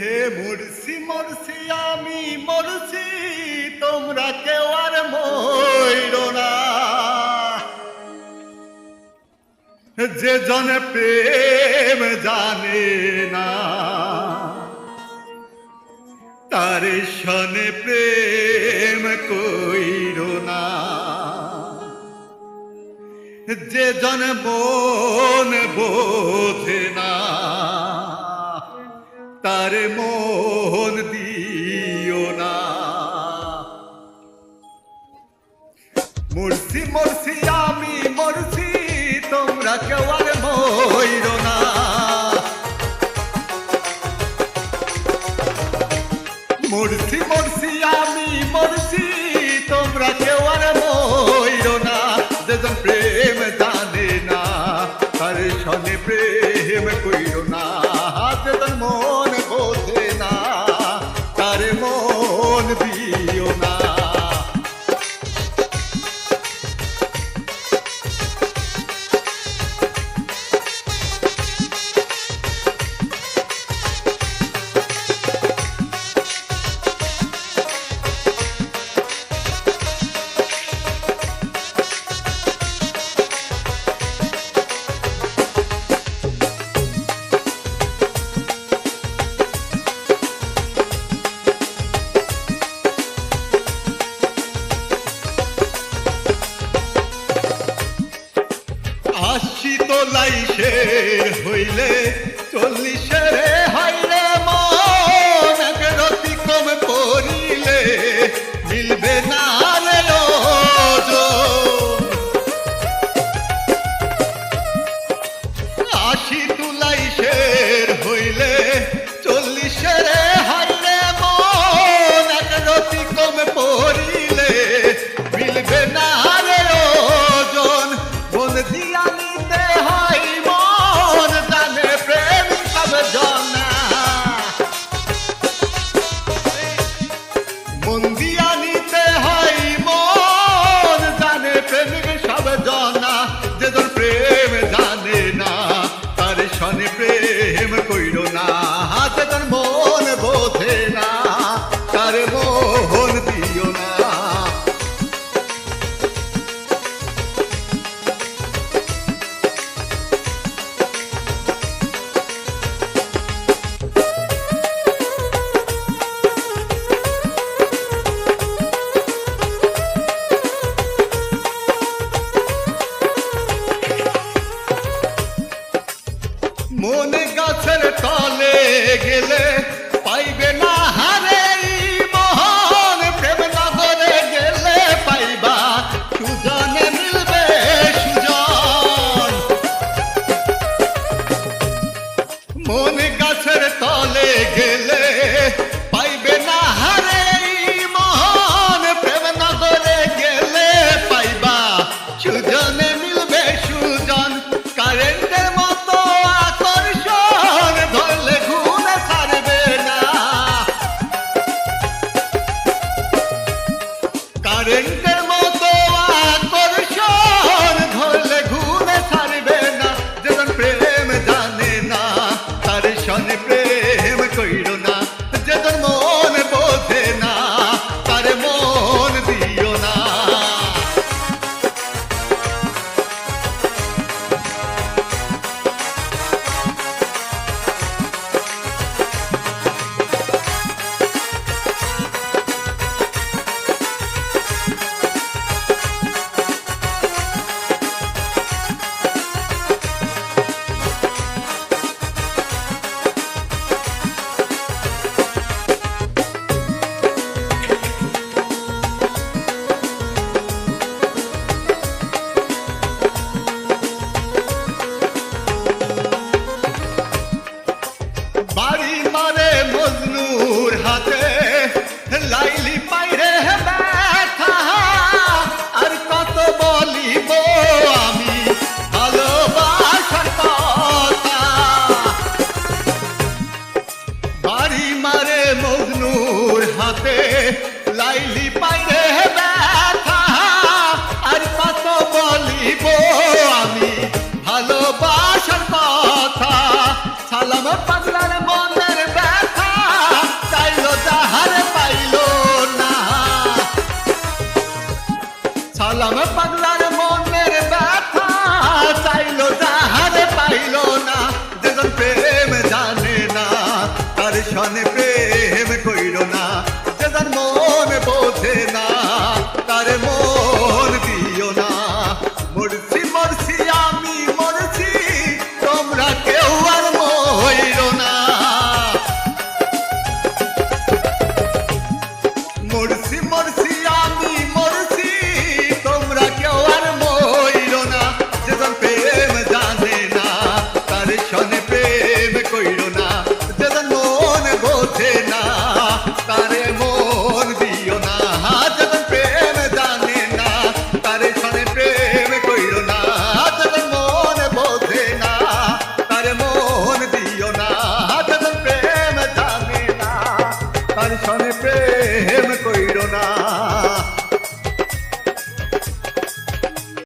হে মরছি মরছি আমি মরছি তোমরা কেউ আর মইর না। যে জন প্রেম জানে না, তার সনে প্রেম কইর না। যে জন মন বোঝে না তার মন দিও না। মরছি মরছি আমি মরছি তোমরা কেউ আর মইর না। মরছি মরছি আমি মরছি তোমরা কেউ আর মইর না। যেজন প্রেম জানে না, তার সনে প্রেম কইর না। হইলে চল্লিশের প্রেম কইর না হাতে লাইলি পাইরে ব্যথা। আর কত বলিব আমি ভালোবাসার কথা। সালাম পাগলার মনের ব্যথা, চাইল তাহার পাইল না। সালাম মরছি মরছি, আমি মরছি। তোমরা কেউ আর মইল না, যেজন প্রেম জানে না, তার সনে প্রেম কইল না। যেজন মন বোঝে না, তারে মন দিও না। যেজন প্রেম জানে না, তার সনে প্রেম কইল না। যেজন মন বোঝে না, তারে মন দিও না। যেজন প্রেম জানে না, তার সনে প্রেম